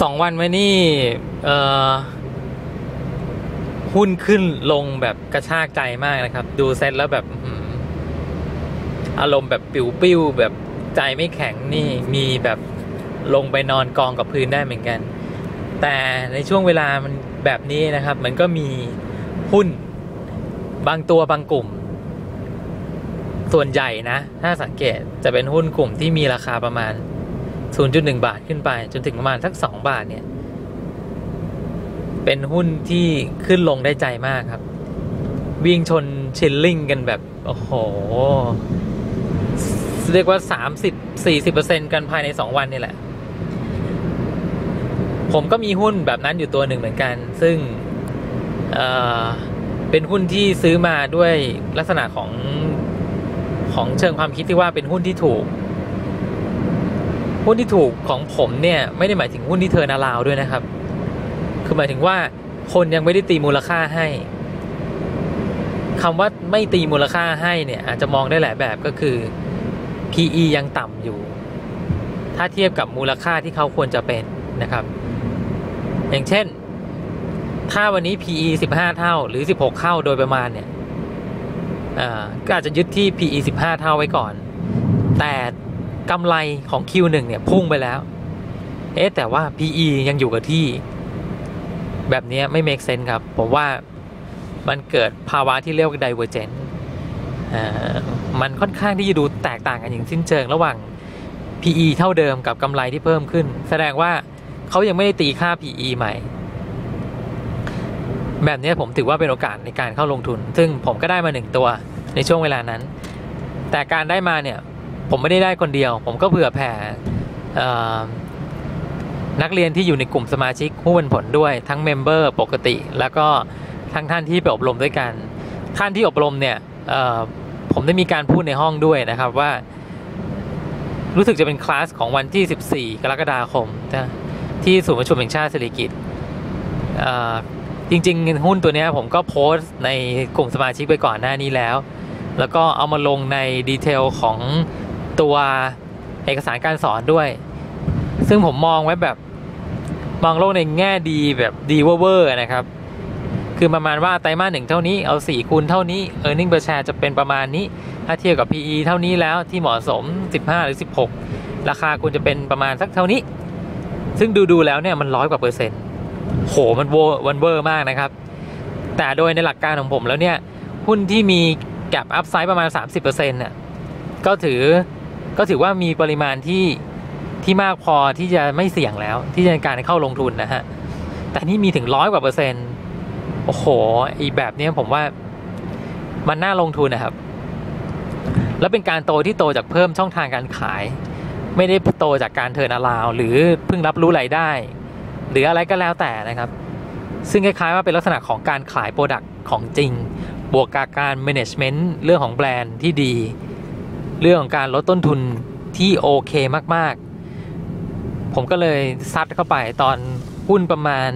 สองวันมานี่เออหุ้นขึ้นลงแบบกระชากใจมากนะครับ ดูเซ็ตแล้วแบบอารมณ์แบบปิวปิ้วแบบใจไม่แข็งนี่มีแบบลงไปนอนกองกับพื้นได้เหมือนกัน แต่ในช่วงเวลามันแบบนี้นะครับ มันก็มีหุ้นบางตัวบางกลุ่ม ส่วนใหญ่นะ ถ้าสังเกตจะเป็นหุ้นกลุ่มที่มีราคาประมาณ 0.1 บาทขึ้นไป จนถึงประมาณสัก 2 บาทเนี่ย เป็นหุ้นที่ขึ้นลงได้ใจมากครับ วิ่งชนชิลลิ่งกันแบบ โอ้โห เรียกว่า 30-40%กันภายใน 2 วันนี่แหละ ผมก็มีหุ้นแบบนั้นอยู่ตัวหนึ่งเหมือนกัน ซึ่งเเป็นหุ้นที่ซื้อมาด้วยลักษณะของของเชิงความคิดที่ว่าเป็นหุ้นที่ถูก หุ้นที่ถูกของผมเนี่ยไม่ได้หมายถึงหุ้นที่เทอร์นาลาวด้วยนะครับ คือหมายถึงว่าคนยังไม่ได้ตีมูลค่าให้คำว่าไม่ตีมูลค่าให้เนี่ยอาจจะมองได้หลายแบบก็คือ PE ยังต่ำอยู่ ถ้าเทียบกับมูลค่าที่เขาควรจะเป็นนะครับ อย่างเช่น ถ้าวันนี้ PE 15 เท่าหรือ 16 เท่าโดยประมาณเนี่ยก็อาจจะยึดที่ PE 15 เท่าไว้ก่อน แต่ กำไรของ Q1 เนี่ยพุ่งไปแล้ว เอ๊ะแต่ว่า PE ยังอยู่กับที่ แบบเนี้ยไม่ make sense ครับ ผมว่ามันเกิดภาวะที่เรียกว่า divergent มันค่อนข้างที่จะดูแตกต่างกันอย่างสิ้นเชิงระหว่าง PE เท่าเดิมกับกำไรที่เพิ่มขึ้น แสดงว่าเขายังไม่ได้ตีค่า PE ใหม่ แบบนี้ผมถือว่าเป็นโอกาสในการเข้าลงทุน ซึ่งผมก็ได้มาหนึ่งตัวในช่วงเวลานั้น แต่การได้มาเนี่ย ผมไม่ได้ได้คนเดียว ผมก็เผื่อแผ่นักเรียนที่อยู่ในกลุ่มสมาชิกผู้เป็นผลด้วยทั้งเมมเบอร์ปกติ แล้วก็ทั้งท่านที่ไปอบรมด้วยกัน ท่านที่อบรมเนี่ยผมได้มีการพูดในห้องด้วยนะครับว่า รู้สึกจะเป็นคลาสของวันที่ 14 กรกฎาคม ที่ศูนย์ประชุมแห่งชาติสิริกิติ์เอ่อจริงๆ หุ้นตัวนี้ผมก็โพสต์ในกลุ่มสมาชิกไปก่อนหน้านี้แล้ว แล้วก็เอามาลงในดีเทลของ ตัวเอกสารการสอนด้วย ซึ่งผมมองไว้แบบมองโลกในแง่ดีแบบดีเวอร์ๆนะครับ คือประมาณว่าไตรมาสหนึ่งเท่านี้เอา4คูณเท่านี้ e a r n i n g per share จะเป็นประมาณนี้ ถ้าเทียบกับ PE เท่านี้แล้วที่เหมาะสม 15 หรือ 16 ราคาควรจะเป็นประมาณสักเท่านี้ ซึ่งดูๆแล้วเนี่ยมันร้อยกว่าเปอร์เซ็นต์โหมันเวอร์มันเวอร์มากนะครับ แต่โดยในหลักการของผมแล้วเนี่ย หุ้นที่มีแก p อัพไซด์ประมาณ 30%เนี่ยก็ถือ ก็ถือว่ามีปริมาณที่ที่มากพอที่จะไม่เสี่ยงแล้ว ที่จะในการเข้าลงทุนนะฮะ แต่นี่มีถึงร้อยกว่าเปอร์เซ็นต์โอ้โหอีแบบนี้ผมว่ามันน่าลงทุนนะครับ แล้วเป็นการโตที่โตจากเพิ่มช่องทางการขาย ไม่ได้โตจากการเทิร์นอราว หรือเพิ่งรับรู้รายได้ หรืออะไรก็แล้วแต่นะครับ ซึ่งคล้ายๆว่าเป็นลักษณะของการขายโปรดักต์ของจริง บวกกับการ management เรื่องของแบรนด์ที่ดี เรื่องของการลดต้นทุนที่โอเคมากๆ ผมก็เลยซัดเข้าไปตอนหุ้นประมาณ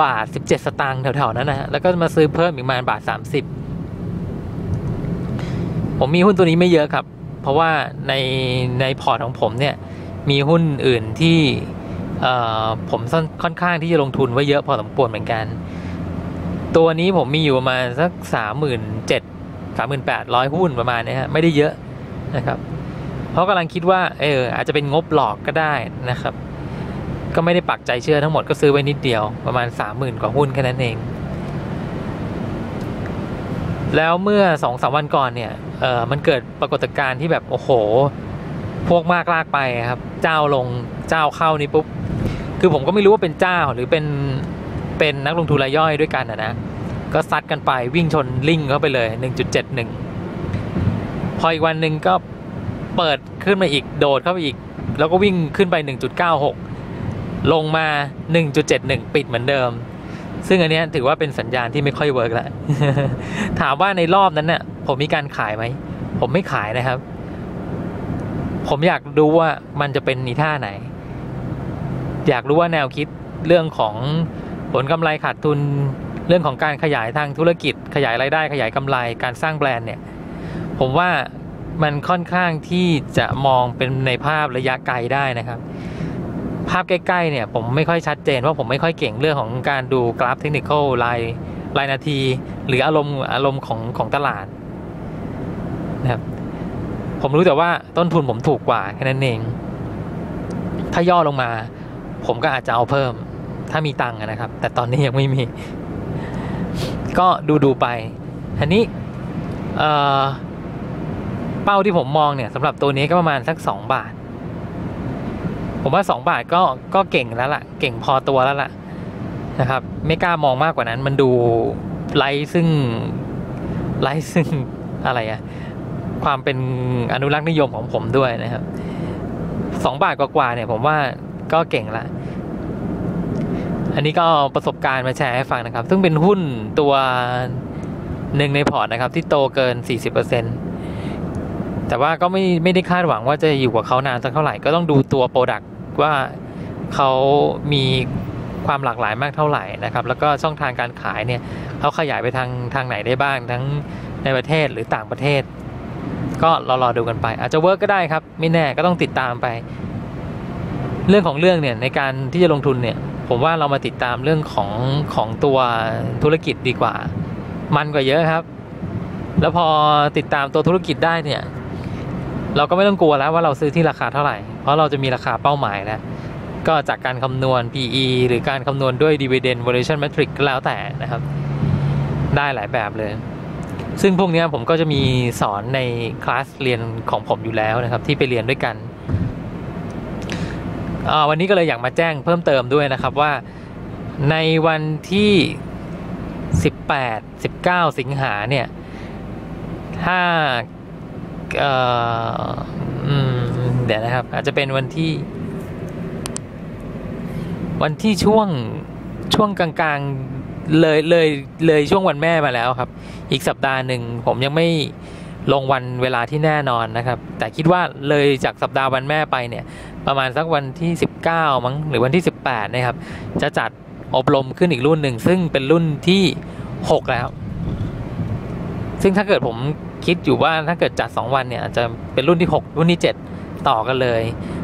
บาท 17 สตางค์แถวๆ นั้นนะฮะ แล้วก็มาซื้อเพิ่มอีกประมาณบาท 30 ผมมีหุ้นตัวนี้ไม่เยอะครับ เพราะว่าในในพอร์ตของผมเนี่ย มีหุ้นอื่นที่ผมค่อนข้างที่จะลงทุนไว้เยอะพอสมควรเหมือนกัน ตัวนี้ผมมีอยู่ประมาณสักสามหมื่นเจ็ด สามหมื่นแปดร้อยหุ้นประมาณนี้ฮะไม่ได้เยอะนะครับ เพราะกำลังคิดว่าเอออาจจะเป็นงบหลอกก็ได้นะครับ ก็ไม่ได้ปักใจเชื่อทั้งหมดก็ซื้อไว้นิดเดียวประมาณสามหมื่นกว่าหุ้นแค่นั้นเอง แล้วเมื่อสองสามวันก่อนเนี่ยเออมันเกิดปรากฏการณ์ที่แบบโอ้โห พวกมากลากไปครับ เจ้าลงเจ้าเข้านี่ปุ๊บคือผมก็ไม่รู้ว่าเป็นเจ้าหรือเป็นเป็นนักลงทุนรายย่อยด้วยกันนะนะ ก็ซัดกันไปวิ่งชนลิงเข้าไปเลย 1.71 พออีกวันหนึ่งก็เปิดขึ้นมาอีกโดดเข้าไปอีก แล้วก็วิ่งขึ้นไป 1.96 ลงมา 1.71 ปิดเหมือนเดิม ซึ่งอันนี้ถือว่าเป็นสัญญาณที่ไม่ค่อยเวิร์กแล้วถามว่าในรอบนั้นเน่ะผมมีการขายไหม ผมไม่ขายนะครับ ผมอยากดูว่ามันจะเป็นนีท่าไหน อยากรู้ว่าแนวคิดเรื่องของผลกำไรขาดทุน เรื่องของการขยายทางธุรกิจ ขยายรายได้ขยายกำไร การสร้างแบรนด์เนี่ยผมว่ามันค่อนข้างที่จะมองเป็นในภาพระยะไกลได้นะครับ ภาพใกล้ๆเนี่ยผมไม่ค่อยชัดเจนว่าผมไม่ค่อยเก่งเรื่องของการดูกราฟเทคนิครายรายนาที หรืออารมณ์อารมณ์ของของตลาดนะครับผมรู้แต่ว่าต้นทุนผมถูกกว่าแค่นั้นเอง ถ้าย่อลงมา ผมก็อาจจะเอาเพิ่ม ถ้ามีตังค์นะครับ แต่ตอนนี้ยังไม่มี ก็ดูดูไปอันนี้เอ่อเป้าที่ผมมองเนี่ยสำหรับตัวนี้ก็ประมาณสักสองบาท ผมว่าสองบาทก็ก็เก่งแล้วล่ะ เก่งพอตัวแล้วล่ะนะครับ ไม่กล้ามองมากกว่านั้นมันดูไร้ซึ่งไร้ซึ่งอะไรอะความเป็นอนุรักษ์นิยมของผมด้วยนะครับสองบาทกว่าๆเนี่ยผมว่าก็เก่งละ อันนี้ก็ประสบการณ์มาแชร์ให้ฟังนะครับ ซึ่งเป็นหุ้นตัวหนึ่งในพอร์ตนะครับ ที่โตเกิน 40%แต่ว่าก็ไม่ไม่ได้คาดหวังว่าจะอยู่กับเขานานสักเท่าไหร่ ก็ต้องดูตัวโปรดักต์ว่าเขามีความหลากหลายมากเท่าไหร่นะครับ แล้วก็ช่องทางการขายเนี่ยเขาขยายไปทางทางไหนได้บ้างทั้งในประเทศหรือต่างประเทศ ก็รอรอดูกันไป อาจจะเวิร์กก็ได้ครับ ไม่แน่ก็ต้องติดตามไป เรื่องของเรื่องเนี่ยในการที่จะลงทุนเนี่ย ผมว่าเรามาติดตามเรื่องของของตัวธุรกิจดีกว่า มันกว่าเยอะครับ แล้วพอติดตามตัวธุรกิจได้เนี่ย เราก็ไม่ต้องกลัวแล้วว่าเราซื้อที่ราคาเท่าไหร่ เพราะเราจะมีราคาเป้าหมายแล้ว ก็จากการคำนวณ PE หรือการคำนวณด้วย Dividend Valuation Metric ก็แล้วแต่นะครับ ได้หลายแบบเลย ซึ่งพวกนี้ผมก็จะมีสอนในคลาสเรียนของผมอยู่แล้วนะครับ ที่ไปเรียนด้วยกัน วันนี้ก็เลยอยากมาแจ้งเพิ่มเติมด้วยนะครับว่าในวันที่ 18 19 สิงหาเนี่ย ถ้าเเดี๋ยวนะครับ อาจจะเป็นวันที่ วันที่ช่วงช่วงกลางๆเลยเลยเลยช่วงวันแม่มาแล้วครับ อีกสัปดาห์หนึ่งผมยังไม่ลงวันเวลาที่แน่นอนนะครับ แต่คิดว่าเลยจากสัปดาห์วันแม่ไปเนี่ย ประมาณสักวันที่ 19 มั้งหรือวันที่ 18 นะครับ จะจัดอบรมขึ้นอีกรุ่นหนึ่ง ซึ่งเป็นรุ่นที่ 6 แล้ว ซึ่งถ้าเกิดผมคิดอยู่ว่าถ้าเกิดจัด 2 วันเนี่ยจะเป็นรุ่นที่ 6 รุ่นที่ 7 ต่อกันเลย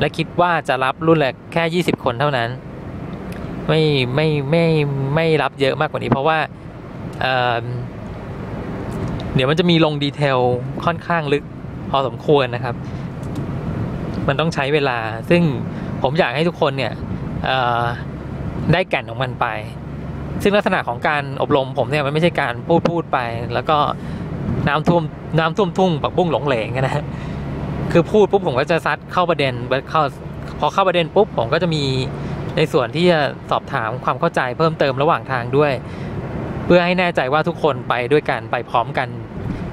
และคิดว่าจะรับรุ่นแรกแค่ 20 คนเท่านั้น ไม่ไม่ไม่ไม่รับเยอะมากกว่านี้ เพราะว่าเเดี๋ยวมันจะมีลงดีเทลค่อนข้างลึกพอสมควรนะครับ มันต้องใช้เวลา ซึ่งผมอยากให้ทุกคนเนี่ยได้แก่นของมันไป ซึ่งลักษณะของการอบรมผมเนี่ยมันไม่ใช่การพูดพูดไป แล้วก็น้ำท่วมน้ำท่วมทุ่งปักบุ้งหลงเหลงนะคือพูดปุ๊บผมก็จะซัดเข้าประเด็นเข้าพอเข้าประเด็นปุ๊บผมก็จะมีในส่วนที่จะสอบถามความเข้าใจเพิ่มเติมระหว่างทางด้วย เพื่อให้แน่ใจว่าทุกคนไปด้วยกันไปพร้อมกัน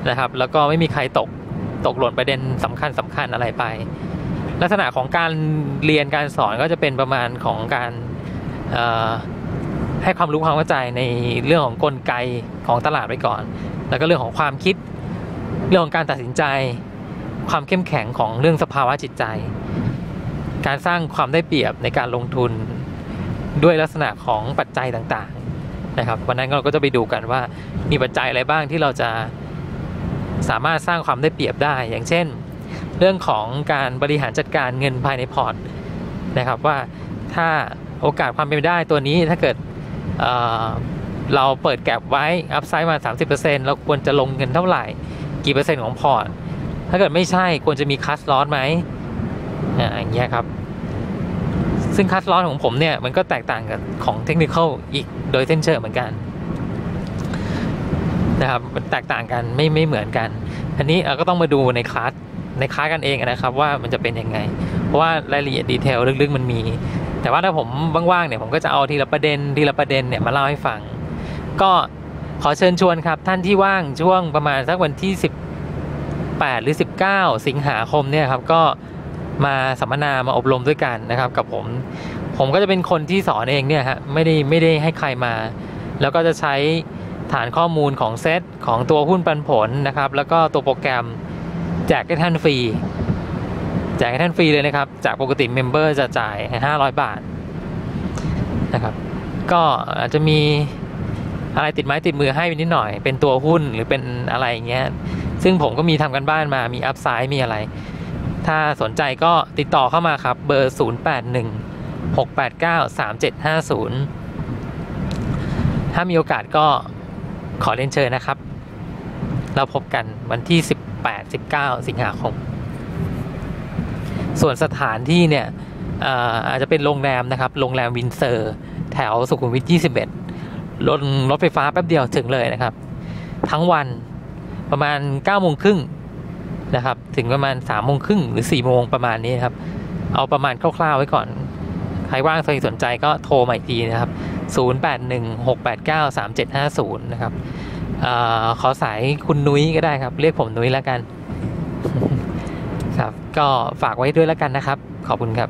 นะครับ แล้วก็ไม่มีใครตกตกหล่นประเด็นสำคัญสำคัญอะไรไป ลักษณะของการเรียนการสอนก็จะเป็นประมาณของการให้ความรู้ความเข้าใจในเรื่องของกลไกของตลาดไปก่อน แล้วก็เรื่องของความคิด เรื่องของการตัดสินใจ ความเข้มแข็งของเรื่องสภาวะจิตใจ การสร้างความได้เปรียบในการลงทุนด้วยลักษณะของปัจจัยต่างๆนะครับ วันนั้นเราก็จะไปดูกันว่ามีปัจจัยอะไรบ้างที่เราจะสามารถสร้างความได้เปรียบได้ อย่างเช่น เรื่องของการบริหารจัดการเงินภายในพอร์ตนะครับว่าถ้าโอกาสความเป็นไปได้ตัวนี้ถ้าเกิดเเราเปิดแก็บไว้อัพไซด์มา 30%เราควรจะลงเงินเท่าไหร่ กี่เปอร์เซ็นต์ของพอร์ต ถ้าเกิดไม่ใช่ควรจะมีคัสลอสไหมอย่างเงี้ยครับ ซึ่งคัสลอสของผมเนี่ย มันก็แตกต่างกับของเทคนิคอีกโดยเส้นเชิงเหมือนกันนะครับมันแตกต่างกันไม่ไม่เหมือนกัน อันนี้เราก็ต้องมาดูในคลาส ในคลากันเองนะครับว่ามันจะเป็นยังไง เพราะว่ารายละเอียดดีเทลลึกๆมันมี แต่ว่าถ้าผมว่างๆเนี่ยผมก็จะเอาทีละประเด็นทีละประเด็นเนี่ยมาเล่าให้ฟัง ก็ขอเชิญชวนครับท่านที่ว่างช่วงประมาณสักวันที่ 18 หรือ 19 สิงหาคมเนี่ยครับก็มาสัมมนามาอบรมด้วยกันนะครับ กับผม ผมก็จะเป็นคนที่สอนเองเนี่ยฮะไม่ได้ไม่ได้ให้ใครมา แล้วก็จะใช้ฐานข้อมูลของเซตของตัวหุ้นปันผลนะครับ แล้วก็ตัวโปรแกรม แจกให้ท่านฟรีแจกให้ท่านฟรีเลยนะครับ จากปกติเมมเบอร์จะจ่าย 500 บาทนะครับ ก็อาจจะมีอะไรติดไม้ติดมือให้นิดหน่อย เป็นตัวหุ้นหรือเป็นอะไรอย่างเงี้ย ซึ่งผมก็มีทำกันบ้านมามีอัพไซด์มีอะไร ถ้าสนใจก็ติดต่อเข้ามาครับ เบอร์ 081ถ้ามีโอกาสก็ขอเรียนเชิญนะครับ เราพบกันวันที่ 18 19 สิงหาคม ส่วนสถานที่เนี่ยอาจจะเป็นโรงแรมนะครับ โรงแรมวินเซอร์ แถวสุขุมวิท 21 รถรถไฟฟ้าแป๊บเดียวถึงเลยนะครับ ทั้งวันประมาณ9โมงครึ่งนะครับ ถึงประมาณ3โมงครึ่งหรือ4โมงประมาณนี้ครับ เอาประมาณคร่าวๆไว้ก่อน ใครว่างใครสนใจก็โทรมาอีกทีนะครับ 0816893750 นะครับ ออขอสายคุณนุ้ยก็ได้ครับ เรียกผมนุ้ยแล้วกัน ครับ ก็ฝากไว้ด้วยแล้วกันนะครับ ขอบคุณครับ